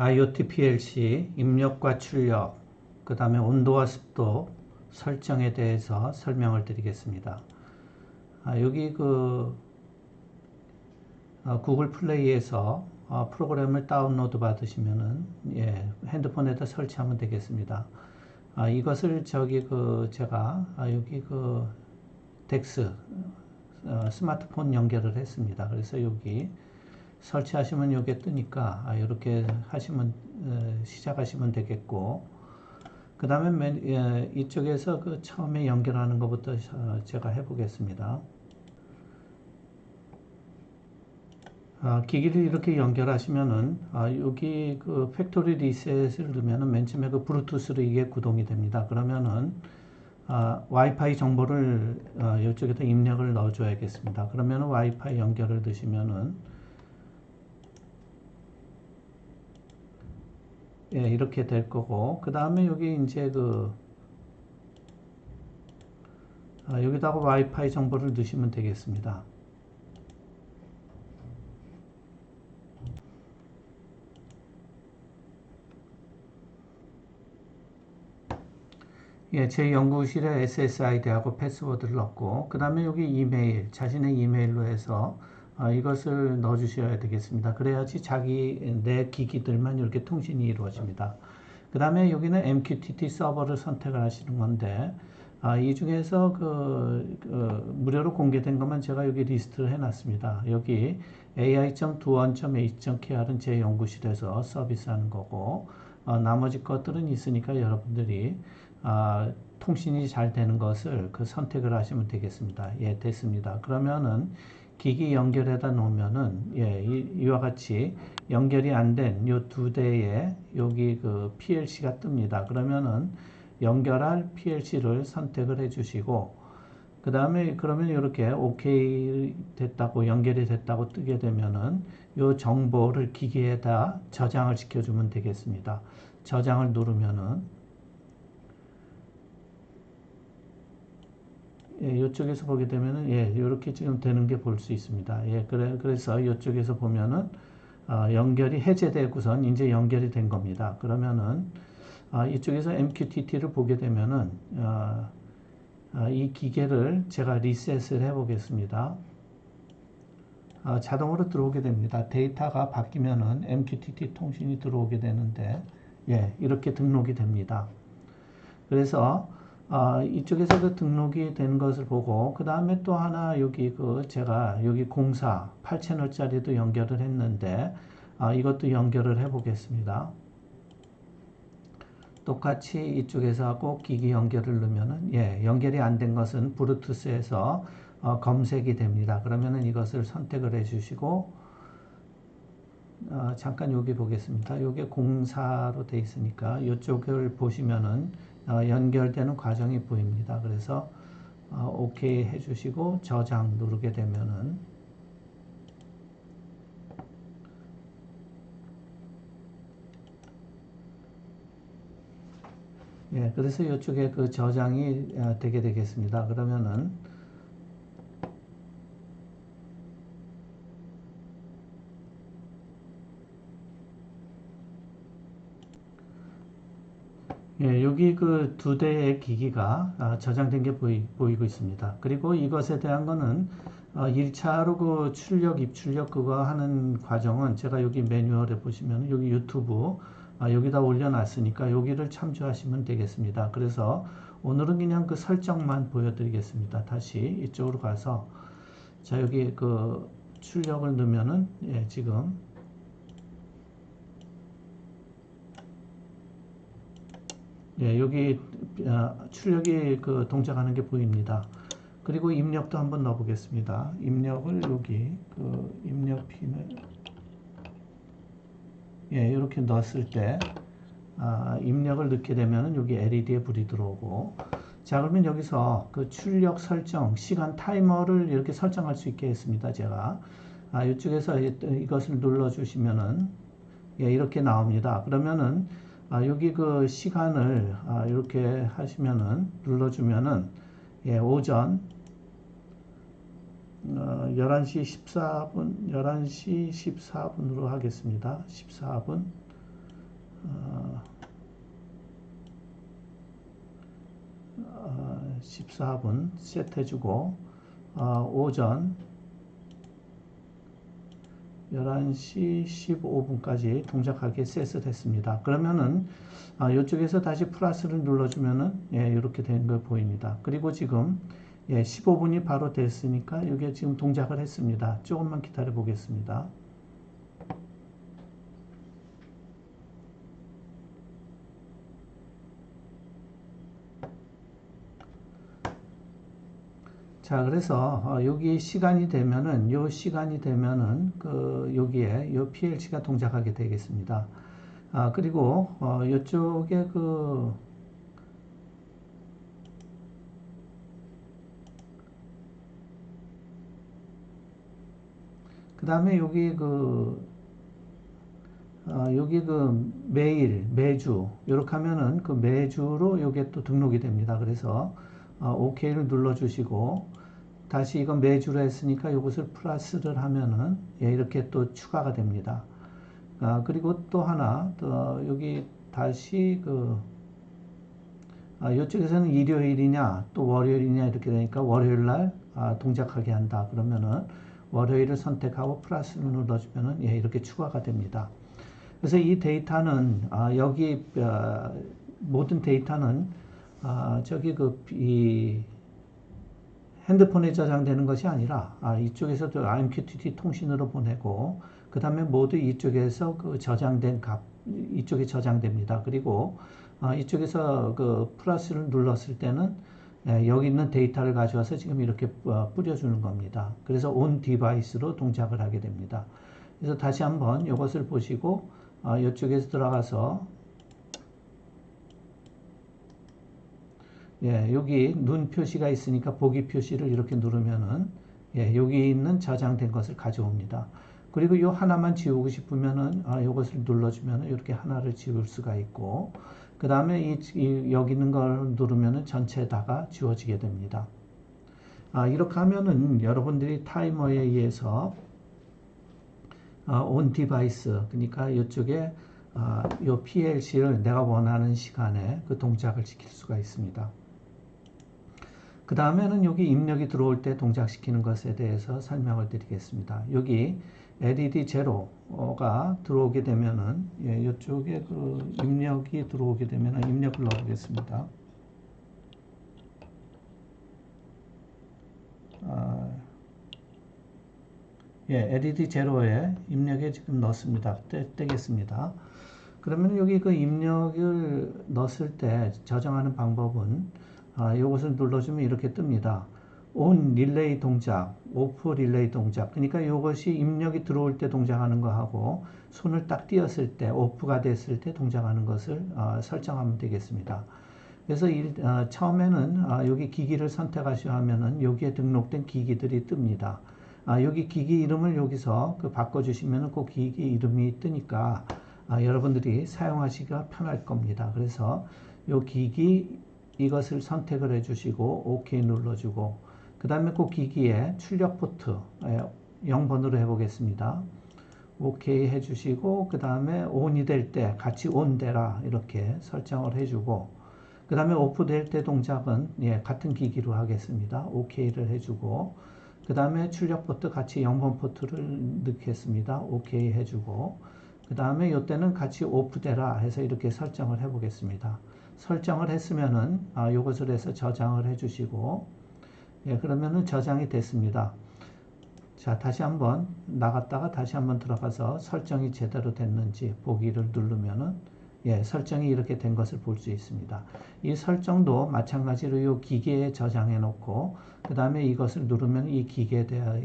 IoT PLC 입력과 출력, 그 다음에 온도와 습도 설정에 대해서 설명을 드리겠습니다. 아, 여기 그 어, 구글 플레이에서 어, 프로그램을 다운로드 받으시면은 예, 핸드폰에다 설치하면 되겠습니다. 아, 이것을 저기 그 제가 아, 여기 그 덱스 어, 스마트폰 연결을 했습니다. 그래서 여기 설치하시면 이게 뜨니까 아, 이렇게 하시면 어, 시작하시면 되겠고 그 다음에 예, 이쪽에서 그 처음에 연결하는 것부터 어, 제가 해보겠습니다. 아, 기기를 이렇게 연결하시면은 아, 여기 그 팩토리 리셋을 넣으면은 맨 처음에 그 블루투스로 이게 구동이 됩니다. 그러면은 아, 와이파이 정보를 어, 이쪽에다 입력을 넣어줘야겠습니다. 그러면은 와이파이 연결을 넣으시면은 예, 이렇게 될 거고 그 다음에 여기 이제 그 아, 여기다가 와이파이 정보를 넣으시면 되겠습니다. 예, 제 연구실에 SSID하고 패스워드를 넣고 그 다음에 여기 이메일 자신의 이메일로 해서 어, 이것을 넣어 주셔야 되겠습니다. 그래야지 자기 내 기기들만 이렇게 통신이 이루어집니다. 그 다음에 여기는 MQTT 서버를 선택을 하시는 건데 아, 이 중에서 그, 그, 무료로 공개된 것만 제가 여기 리스트를 해놨습니다. 여기 ai.두원.a.kr은 제 연구실에서 서비스하는 거고 어, 나머지 것들은 있으니까 여러분들이 아, 통신이 잘 되는 것을 그 선택을 하시면 되겠습니다. 예, 됐습니다. 그러면은 기기 연결에다 놓으면은 예, 이, 와 같이 연결이 안된이두 대에 여기 그 PLC가 뜹니다. 그러면은 연결할 PLC를 선택을 해 주시고 그 다음에 그러면 이렇게 OK 됐다고 연결이 됐다고 뜨게 되면은 이 정보를 기기에다 저장을 시켜주면 되겠습니다. 저장을 누르면은 예, 이쪽에서 보게 되면은 예, 이렇게 지금 되는 게 볼 수 있습니다. 예, 그래 그래서 이쪽에서 보면은 어, 연결이 해제되고선 이제 연결이 된 겁니다. 그러면은 어, 이쪽에서 MQTT를 보게 되면은 어, 어, 이 기계를 제가 리셋을 해 보겠습니다. 어, 자동으로 들어오게 됩니다. 데이터가 바뀌면은 MQTT 통신이 들어오게 되는데 예, 이렇게 등록이 됩니다. 그래서 어, 이쪽에서 그 등록이 된 것을 보고 그 다음에 또 하나 여기 그 제가 여기 공사 8채널짜리도 연결을 했는데 어, 이것도 연결을 해 보겠습니다. 똑같이 이쪽에서 하고 기기 연결을 넣으면은 예 연결이 안 된 것은 브루투스에서 어, 검색이 됩니다. 그러면은 이것을 선택을 해 주시고 어, 잠깐 여기 보겠습니다. 이게 공사로 돼 있으니까 이쪽을 보시면은 어, 연결되는 과정이 보입니다. 그래서 어, OK 해주시고 저장 누르게 되면은 예, 그래서 이쪽에 그 저장이 어, 되게 되겠습니다. 그러면은 예, 여기 그 두 대의 기기가 아, 저장된 게 보이, 보이고 있습니다. 그리고 이것에 대한 거는 어, 1차로 그 출력, 입출력 그거 하는 과정은 제가 여기 매뉴얼에 보시면 여기 유튜브 아, 여기다 올려놨으니까 여기를 참조하시면 되겠습니다. 그래서 오늘은 그냥 그 설정만 보여드리겠습니다. 다시 이쪽으로 가서 자 여기 그 출력을 넣으면은 예, 지금 예, 여기 아, 출력이 그 동작하는 게 보입니다. 그리고 입력도 한번 넣어 보겠습니다. 입력을 여기 그 입력 핀을 예, 이렇게 넣었을 때 아, 입력을 넣게 되면 여기 LED에 불이 들어오고 자 그러면 여기서 그 출력 설정 시간 타이머를 이렇게 설정할 수 있게 했습니다. 제가 아, 이쪽에서 이것을 눌러 주시면은 예, 이렇게 나옵니다. 그러면은 아, 여기 그 시간을 아, 이렇게 하시면은 눌러주면은 예, 오전 어, 11시 14분 11시 14분으로 하겠습니다. 14분 어, 어, 14분 세트해주고 어, 오전 11시 15분까지 동작하게 셋을 했습니다. 그러면은 아, 이쪽에서 다시 플러스를 눌러주면은 예, 이렇게 된거 보입니다. 그리고 지금 예, 15분이 바로 됐으니까 이게 지금 동작을 했습니다. 조금만 기다려 보겠습니다. 자, 그래서 어, 여기 시간이 되면은 요 시간이 되면은 그 여기에 요 PLC가 동작하게 되겠습니다. 아, 그리고 어, 이쪽에 그 그 다음에 여기 그, 어, 여기 그 매일, 매주, 이렇게 하면은 그 매주로 이게 또 등록이 됩니다. 그래서 어, OK를 눌러 주시고, 다시 이건 매주로 했으니까 이것을 플러스를 하면은 예, 이렇게 또 추가가 됩니다. 아, 그리고 또 하나, 또 여기 다시 그, 아, 이쪽에서는 일요일이냐 또 월요일이냐 이렇게 되니까 월요일 날 아, 동작하게 한다. 그러면은 월요일을 선택하고 플러스를 눌러주면은 예, 이렇게 추가가 됩니다. 그래서 이 데이터는 아, 여기 어, 모든 데이터는 아, 저기 그이 핸드폰에 저장되는 것이 아니라 아, 이쪽에서 도 IMQTT 통신으로 보내고 그 다음에 모두 이쪽에서 그 저장된 값 이쪽에 저장됩니다. 그리고 아, 이쪽에서 그 플러스를 눌렀을 때는 예, 여기 있는 데이터를 가져와서 지금 이렇게 어, 뿌려주는 겁니다. 그래서 온 디바이스로 동작을 하게 됩니다. 그래서 다시 한번 이것을 보시고 어, 이쪽에서 들어가서 예, 여기 눈 표시가 있으니까 보기 표시를 이렇게 누르면은 예, 여기 있는 저장된 것을 가져옵니다. 그리고 이 하나만 지우고 싶으면은 아, 이것을 눌러주면은 이렇게 하나를 지울 수가 있고 그 다음에 이, 이, 여기 있는 걸 누르면은 전체다가 지워지게 됩니다. 아, 이렇게 하면은 여러분들이 타이머에 의해서 아, 온 디바이스 그러니까 이쪽에 아, 이 PLC를 내가 원하는 시간에 그 동작을 시킬 수가 있습니다. 그 다음에는 여기 입력이 들어올 때 동작시키는 것에 대해서 설명을 드리겠습니다. 여기 LED 제로가 들어오게 되면은 예, 이쪽에 그 입력이 들어오게 되면은 입력을 넣어보겠습니다. 아, 예, LED 제로에 입력에 지금 넣습니다. 떼, 떼겠습니다. 그러면 여기 그 입력을 넣었을 때 저장하는 방법은 아, 이것을 눌러주면 이렇게 뜹니다. 온 릴레이 동작, 오프 릴레이 동작. 그러니까 이것이 입력이 들어올 때 동작하는 거하고 손을 딱 띄었을 때, 오프가 됐을 때 동작하는 것을 어, 설정하면 되겠습니다. 그래서 일, 어, 처음에는 어, 여기 기기를 선택하셔 하면은 여기에 등록된 기기들이 뜹니다. 아, 여기 기기 이름을 여기서 그 바꿔주시면 그 기기 이름이 뜨니까 아, 여러분들이 사용하시기가 편할 겁니다. 그래서 이 기기 이것을 선택을 해주시고 OK 눌러주고 그 다음에 그 기기에 출력 포트 0번으로 예, 해보겠습니다. OK 해주시고 그 다음에 ON이 될 때 같이 ON 되라 이렇게 설정을 해주고 그 다음에 오프 될때 동작은 예, 같은 기기로 하겠습니다. OK를 해주고 그 다음에 출력 포트 같이 0번 포트를 넣겠습니다. OK 해주고 그 다음에 이때는 같이 오프 되라 해서 이렇게 설정을 해 보겠습니다. 설정을 했으면은 아, 요것을 해서 저장을 해 주시고 예, 그러면은 저장이 됐습니다. 자, 다시 한번 나갔다가 다시 한번 들어가서 설정이 제대로 됐는지 보기를 누르면은 예, 설정이 이렇게 된 것을 볼 수 있습니다. 이 설정도 마찬가지로 이 기계에 저장해 놓고 그 다음에 이것을 누르면 이 기계에 대하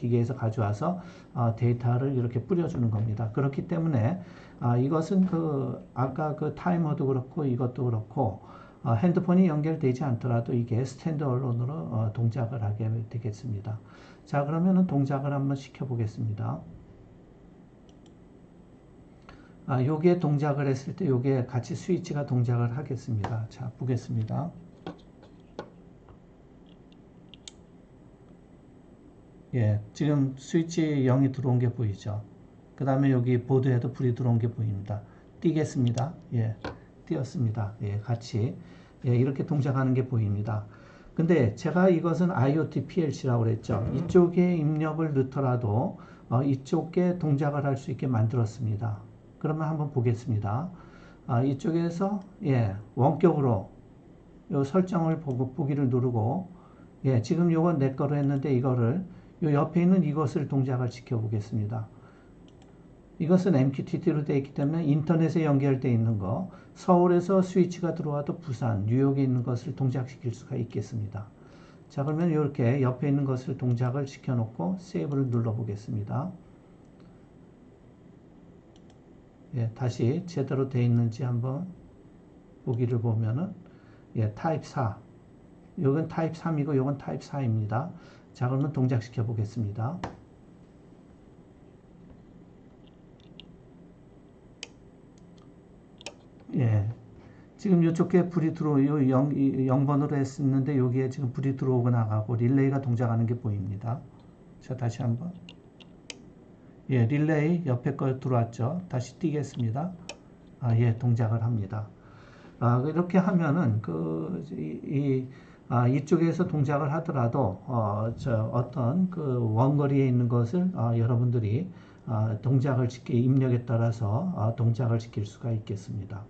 기계에서 가져와서 어, 데이터를 이렇게 뿌려주는 겁니다. 그렇기 때문에 아, 이것은 그 아까 그 타이머도 그렇고 이것도 그렇고 어, 핸드폰이 연결되지 않더라도 이게 스탠드 언론으로 어, 동작을 하게 되겠습니다. 자 그러면은 동작을 한번 시켜보겠습니다. 아, 요게 동작을 했을 때 요게 같이 스위치가 동작을 하겠습니다. 자 보겠습니다. 예, 지금 스위치 0이 들어온 게 보이죠. 그 다음에 여기 보드에도 불이 들어온 게 보입니다. 띄겠습니다. 예, 띄었습니다. 예, 같이 예, 이렇게 동작하는 게 보입니다. 근데 제가 이것은 IoT PLC라고 그랬죠. 이쪽에 입력을 넣더라도 어, 이쪽에 동작을 할 수 있게 만들었습니다. 그러면 한번 보겠습니다. 아, 이쪽에서 예, 원격으로 요 설정을 보고 보기를 누르고 예, 지금 요건 내 거로 했는데 이거를 요 옆에 있는 이것을 동작을 시켜 보겠습니다. 이것은 MQTT로 되어 있기 때문에 인터넷에 연결되어 있는 거 서울에서 스위치가 들어와도 부산, 뉴욕에 있는 것을 동작시킬 수가 있겠습니다. 자 그러면 이렇게 옆에 있는 것을 동작을 시켜 놓고 세이브를 눌러 보겠습니다. 예, 다시 제대로 되어 있는지 한번 보기를 보면은 예, 타입 4 요건 타입 3이고 요건 타입 4입니다. 자 그러면 동작시켜 보겠습니다. 예. 지금 이쪽에 불이 들어, 요 0, 0번으로 했었는데 여기에 지금 불이 들어오고 나가고 릴레이가 동작하는 게 보입니다. 자, 다시 한번. 예, 릴레이 옆에 거 들어왔죠. 다시 띄겠습니다. 아, 예, 동작을 합니다. 아, 이렇게 하면은 그, 이, 이 아, 이쪽에서 동작을 하더라도 어, 저 어떤 그 원거리에 있는 것을 어, 여러분들이 어, 동작을 시키 입력에 따라서 어, 동작을 시킬 수가 있겠습니다.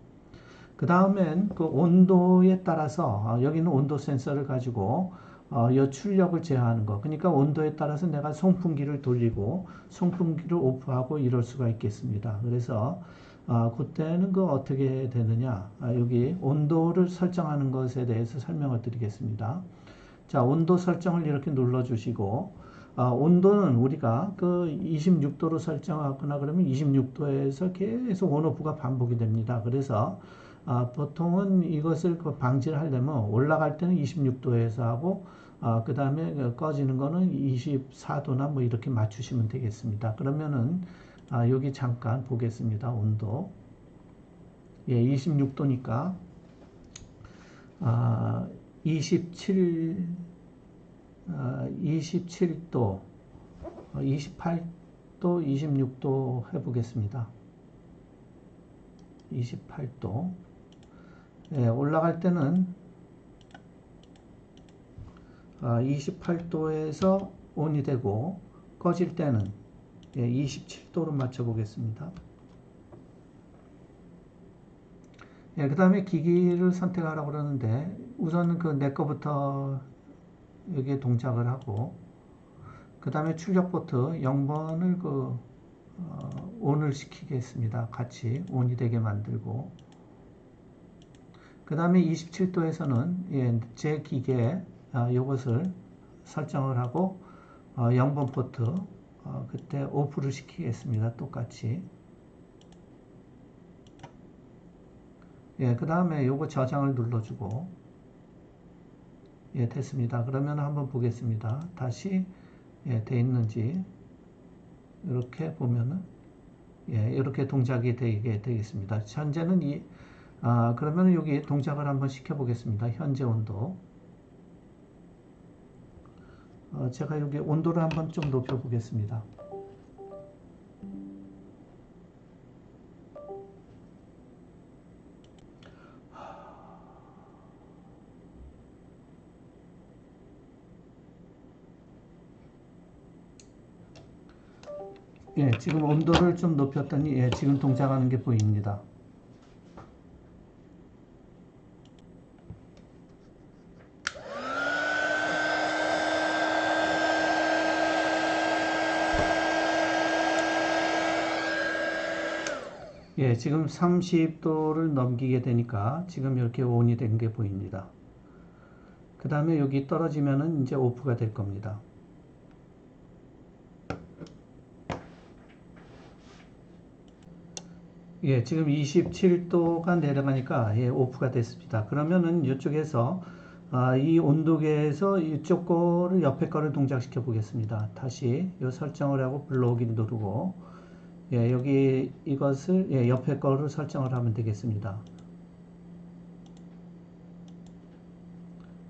그 다음엔 그 온도에 따라서 어, 여기는 온도 센서를 가지고 어, 이 출력을 제어하는 거. 그러니까 온도에 따라서 내가 송풍기를 돌리고 송풍기를 오프하고 이럴 수가 있겠습니다. 그래서 아, 그때는 그 어떻게 되느냐? 아, 여기 온도를 설정하는 것에 대해서 설명을 드리겠습니다. 자, 온도 설정을 이렇게 눌러주시고 아, 온도는 우리가 그 26도로 설정하거나 그러면 26도에서 계속 온오프가 반복이 됩니다. 그래서 아, 보통은 이것을 그 방지를 하려면 올라갈 때는 26도에서 하고 아, 그 다음에 꺼지는 거는 24도나 뭐 이렇게 맞추시면 되겠습니다. 그러면은 아, 여기 잠깐 보겠습니다. 온도. 예, 26도니까 아, 27 아, 27도 28도 26도 해 보겠습니다. 28도 예, 올라갈 때는 아, 28도에서 온이 되고 꺼질 때는 예, 27도로 맞춰 보겠습니다. 예, 그 다음에 기기를 선택하라고 그러는데 우선은 그내 거부터 여기에 동작을 하고 그 다음에 출력 포트 0번을 그 어, 온을 시키겠습니다. 같이 온이 되게 만들고 그 다음에 27도에서는 예, 제 기계에 아, 이것을 설정을 하고 어, 0번 포트 어, 그때 오프를 시키겠습니다. 똑같이 예, 그 다음에 요거 저장을 눌러주고 예, 됐습니다. 그러면 한번 보겠습니다. 다시 예, 돼 있는지 이렇게 보면은 예, 이렇게 동작이 되게 되겠습니다. 현재는 이 아, 그러면 여기 동작을 한번 시켜 보겠습니다. 현재 온도 어, 제가 여기 온도를 한번 좀 높여 보겠습니다. 예, 지금 온도를 좀 높였더니 예, 지금 동작하는 게 보입니다. 예, 지금 30도를 넘기게 되니까 지금 이렇게 온이 된 게 보입니다. 그 다음에 여기 떨어지면은 이제 오프가 될 겁니다. 예, 지금 27도가 내려가니까 예, 오프가 됐습니다. 그러면은 이쪽에서 아, 이 온도계에서 이쪽 거를 옆에 거를 동작시켜 보겠습니다. 다시 이 설정을 하고 불러오기 누르고 예, 여기 이것을 예, 옆에 거를 설정을 하면 되겠습니다.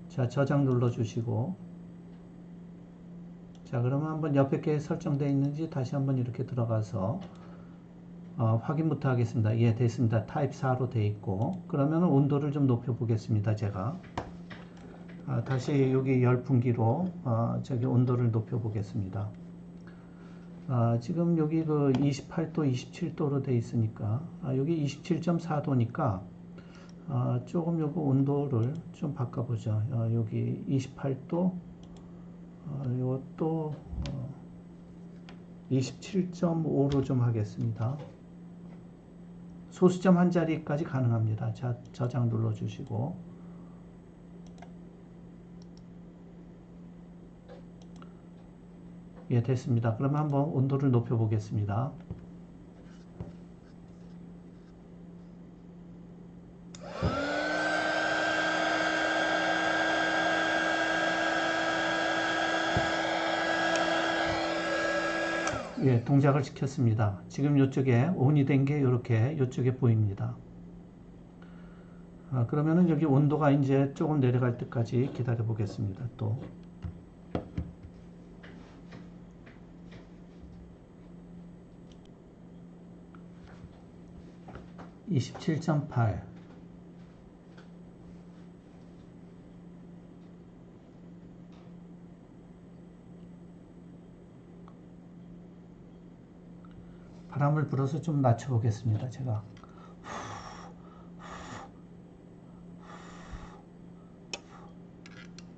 자, 저장 눌러 주시고 자, 그러면 한번 옆에 게 설정되어 있는지 다시 한번 이렇게 들어가서 어, 확인부터 하겠습니다. 예, 됐습니다. 타입 4로 돼 있고 그러면 온도를 좀 높여 보겠습니다. 제가 아, 다시 여기 열풍기로 어, 저기 온도를 높여 보겠습니다. 아, 지금 여기 그 28도, 27도로 돼 있으니까 아, 여기 27.4도니까 아, 조금 요거 온도를 좀 바꿔보죠. 아, 여기 28도, 아, 요것도 어, 27.5로 좀 하겠습니다. 소수점 한 자리까지 가능합니다. 자, 저장 눌러주시고 예, 됐습니다. 그러면 한번 온도를 높여 보겠습니다. 예, 동작을 시켰습니다. 지금 이쪽에 온이 된 게 이렇게 이쪽에 보입니다. 아, 그러면은 여기 온도가 이제 조금 내려갈 때까지 기다려 보겠습니다. 또. 27.8 바람을 불어서 좀 낮춰 보겠습니다. 제가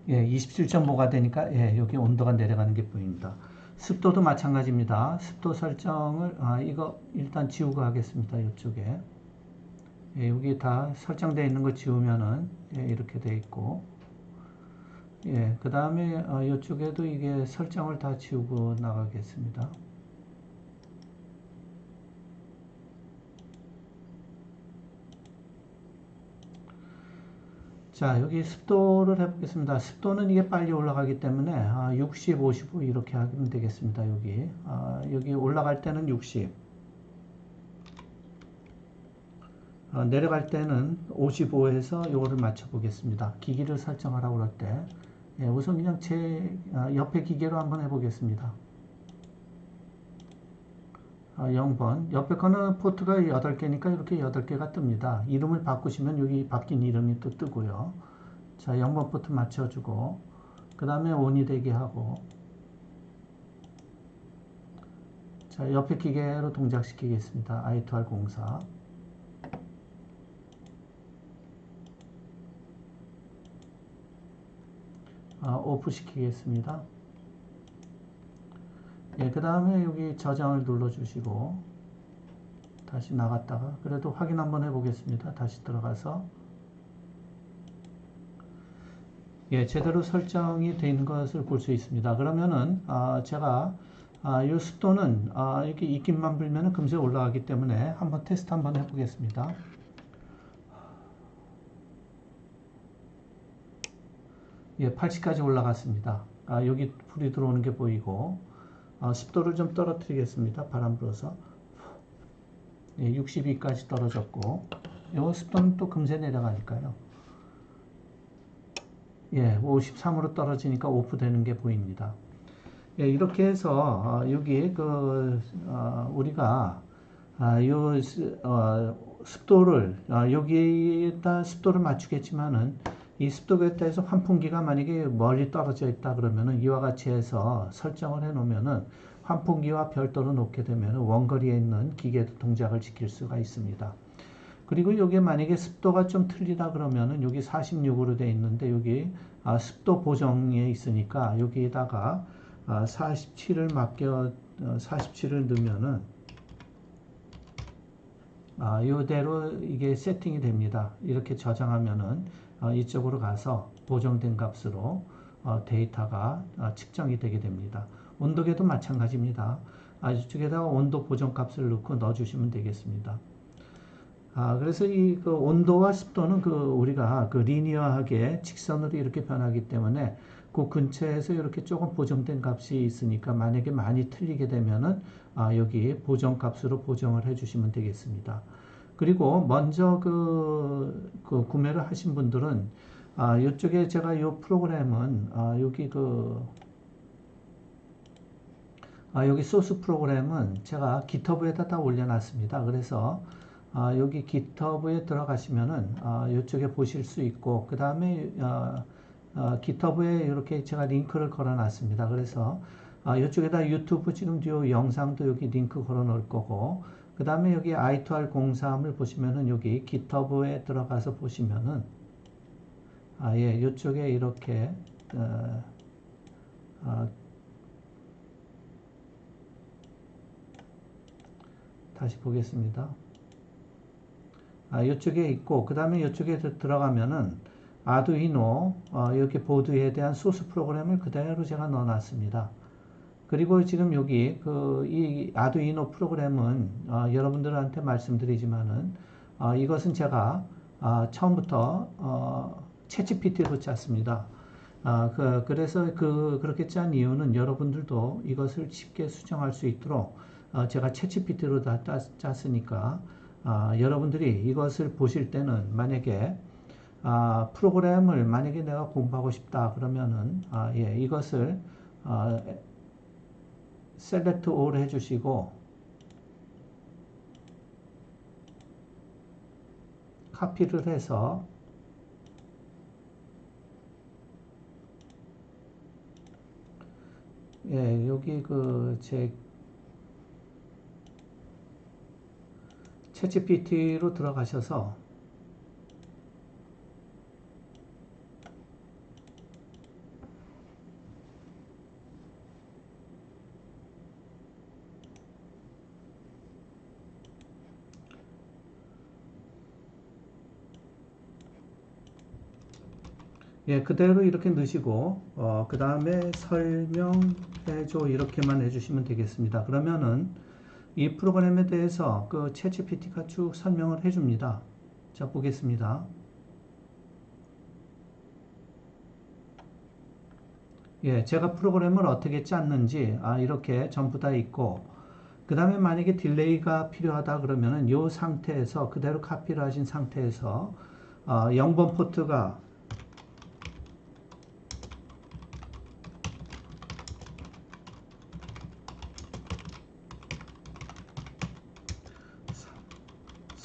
예, 27.5가 되니까 예, 여기 온도가 내려가는 게 보입니다. 습도도 마찬가지입니다. 습도 설정을 아, 이거 일단 지우고 하겠습니다. 이쪽에 예, 여기 다 설정되어 있는 거 지우면은 예, 이렇게 돼 있고 예, 그 다음에 어, 이쪽에도 이게 설정을 다 지우고 나가겠습니다. 자, 여기 습도를 해보겠습니다. 습도는 이게 빨리 올라가기 때문에 아, 60, 55 이렇게 하면 되겠습니다. 여기 아, 여기 올라갈 때는 60 어, 내려갈 때는 55에서 요거를 맞춰 보겠습니다. 기기를 설정하라고 그럴 때 예, 우선 그냥 제 어, 옆에 기계로 한번 해보겠습니다. 어, 0번 옆에 거는 포트가 8개니까 이렇게 8개가 뜹니다. 이름을 바꾸시면 여기 바뀐 이름이 또 뜨고요. 자 0번 포트 맞춰주고 그 다음에 온이 되게 하고 자 옆에 기계로 동작시키겠습니다. I2R04 아, 오프 시키겠습니다. 예, 그 다음에 여기 저장을 눌러 주시고 다시 나갔다가 그래도 확인 한번 해 보겠습니다. 다시 들어가서 예, 제대로 설정이 되어 있는 것을 볼 수 있습니다. 그러면은 아, 제가 아, 이 습도는 아, 이렇게 입김만 불면 금세 올라가기 때문에 한번 테스트 한번 해보겠습니다. 예, 80까지 올라갔습니다. 아, 여기 불이 들어오는 게 보이고 아, 습도를 좀 떨어뜨리겠습니다. 바람 불어서 예, 62까지 떨어졌고 이 습도는 또 금세 내려가니까요. 예, 53으로 떨어지니까 오프 되는 게 보입니다. 예, 이렇게 해서 어, 여기 그 어, 우리가 아, 요 어, 습도를 아, 여기에다 습도를 맞추겠지만은 이 습도에 따라서 환풍기가 만약에 멀리 떨어져 있다 그러면은 이와 같이 해서 설정을 해 놓으면은 환풍기와 별도로 놓게 되면 원거리에 있는 기계도 동작을 지킬 수가 있습니다. 그리고 여기 만약에 습도가 좀 틀리다 그러면은 여기 46으로 돼 있는데 여기 아, 습도 보정에 있으니까 여기에다가 아, 47을 맡겨 어, 47을 넣으면은 아, 이대로 이게 세팅이 됩니다. 이렇게 저장하면은 어, 이쪽으로 가서 보정된 값으로 어, 데이터가 어, 측정이 되게 됩니다. 온도계도 마찬가지입니다. 아, 이쪽에다가 온도 보정 값을 넣고 넣어주시면 되겠습니다. 아, 그래서 이 그 온도와 습도는 그 우리가 그 리니어하게 직선으로 이렇게 변하기 때문에 그 근처에서 이렇게 조금 보정된 값이 있으니까 만약에 많이 틀리게 되면은 아, 여기 보정 값으로 보정을 해 주시면 되겠습니다. 그리고 먼저 그, 그 구매를 하신 분들은 아, 이쪽에 제가 이 프로그램은 아, 여기 그 아, 여기 소스 프로그램은 제가 GitHub에다 다 올려놨습니다. 그래서 아, 여기 GitHub에 들어가시면은 아, 이쪽에 보실 수 있고 그 다음에 어, 어, GitHub에 이렇게 제가 링크를 걸어놨습니다. 그래서 아, 이쪽에다 유튜브 지금 요 영상도 여기 링크 걸어 놓을 거고 그 다음에 여기 i2r03을 보시면은 여기 GitHub에 들어가서 보시면은 아, 예, 이쪽에 이렇게 어, 어, 다시 보겠습니다. 아, 이쪽에 있고 그 다음에 이쪽에 들어가면은 아두이노 어, 이렇게 보드에 대한 소스 프로그램을 그대로 제가 넣어놨습니다. 그리고 지금 여기 그 이 아두이노 프로그램은 어, 여러분들한테 말씀드리지만은 어, 이것은 제가 어, 처음부터 어, 채찌PT로 짰습니다. 아, 그, 그래서 그, 그렇게 짠 이유는 여러분들도 이것을 쉽게 수정할 수 있도록 어, 제가 채찌PT로 다 짰으니까 아, 여러분들이 이것을 보실 때는 만약에 아, 프로그램을 만약에 내가 공부하고 싶다 그러면은 아, 예, 이것을 아, 셀렉트 올 해주시고 카피를 해서 예, 여기 그제 챗GPT로 들어가셔서 예, 그대로 이렇게 넣으시고 어, 그 다음에 설명해줘 이렇게만 해주시면 되겠습니다. 그러면은 이 프로그램에 대해서 그 챗GPT가 쭉 설명을 해줍니다. 자 보겠습니다. 예, 제가 프로그램을 어떻게 짰는지 아, 이렇게 전부 다 있고 그 다음에 만약에 딜레이가 필요하다 그러면은 이 상태에서 그대로 카피를 하신 상태에서 어, 0번 포트가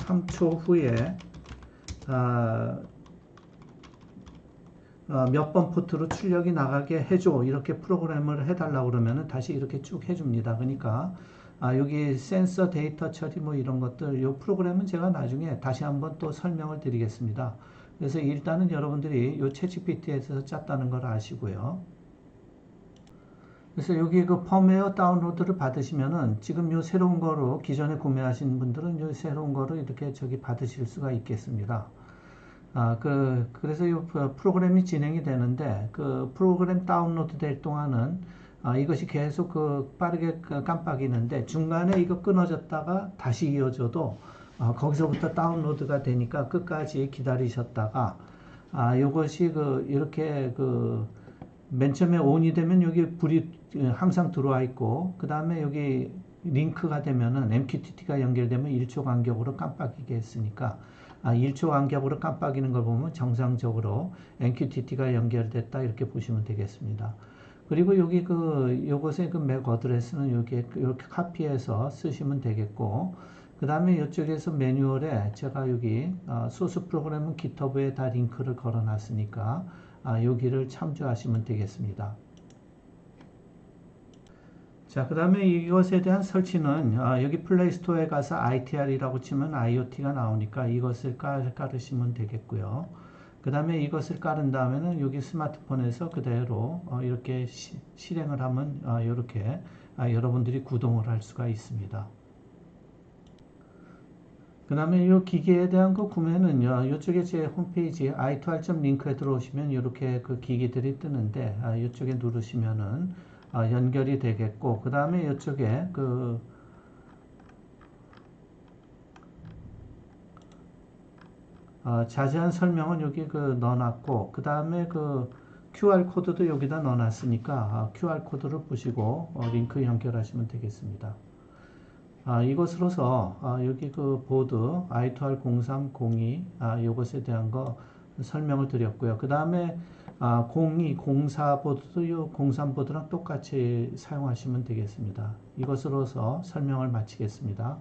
3초 후에 아, 어, 몇번 포트로 출력이 나가게 해줘 이렇게 프로그램을 해달라고 그러면 다시 이렇게 쭉 해줍니다. 그러니까 아, 여기 센서 데이터 처리 뭐 이런 것들 이 프로그램은 제가 나중에 다시 한번 또 설명을 드리겠습니다. 그래서 일단은 여러분들이 이 채찌PT에서 짰다는 걸 아시고요. 그래서 여기 그 펌웨어 다운로드를 받으시면은 지금 요 새로운 거로 기존에 구매하신 분들은 요 새로운 거로 이렇게 저기 받으실 수가 있겠습니다. 아, 그, 그래서 요 프로그램이 진행이 되는데 그 프로그램 다운로드 될 동안은 아, 이것이 계속 그 빠르게 그 깜빡이는데 중간에 이거 끊어졌다가 다시 이어져도 아, 거기서부터 다운로드가 되니까 끝까지 기다리셨다가 아, 요것이 그 이렇게 그 맨 처음에 온이 되면 여기 불이 항상 들어와 있고 그 다음에 여기 링크가 되면은 MQTT가 연결되면 1초 간격으로 깜빡이게 했으니까 아, 1초 간격으로 깜빡이는 걸 보면 정상적으로 MQTT가 연결됐다 이렇게 보시면 되겠습니다. 그리고 여기 그 요것의 그 맥 어드레스는 여기 이렇게 카피해서 쓰시면 되겠고 그 다음에 이쪽에서 매뉴얼에 제가 여기 어, 소스 프로그램은 GitHub에 다 링크를 걸어 놨으니까 아, 여기를 참조하시면 되겠습니다. 자, 그 다음에 이것에 대한 설치는 아, 여기 플레이스토어에 가서 ITR이라고 치면 IoT가 나오니까 이것을 깔, 깔으시면 되겠고요. 그 다음에 이것을 깔은 다음에는 여기 스마트폰에서 그대로 어, 이렇게 시, 실행을 하면 아, 이렇게 아, 여러분들이 구동을 할 수가 있습니다. 그 다음에 이 기기에 대한 그 구매는요, 이쪽에 제 홈페이지 i2r 링크에 들어오시면 이렇게 그 기기들이 뜨는데, 아, 이쪽에 누르시면은 아, 연결이 되겠고, 그 다음에 이쪽에 그 어, 자세한 설명은 여기 그 넣어놨고, 그 다음에 그 QR 코드도 여기다 넣어놨으니까 아, QR 코드를 보시고 어, 링크 연결하시면 되겠습니다. 아, 이것으로서 아, 여기 그 보드 i2r0302 아, 이것에 대한 거 설명을 드렸고요. 그 다음에 아, 02, 04 보드, 03 보드랑 똑같이 사용하시면 되겠습니다. 이것으로서 설명을 마치겠습니다.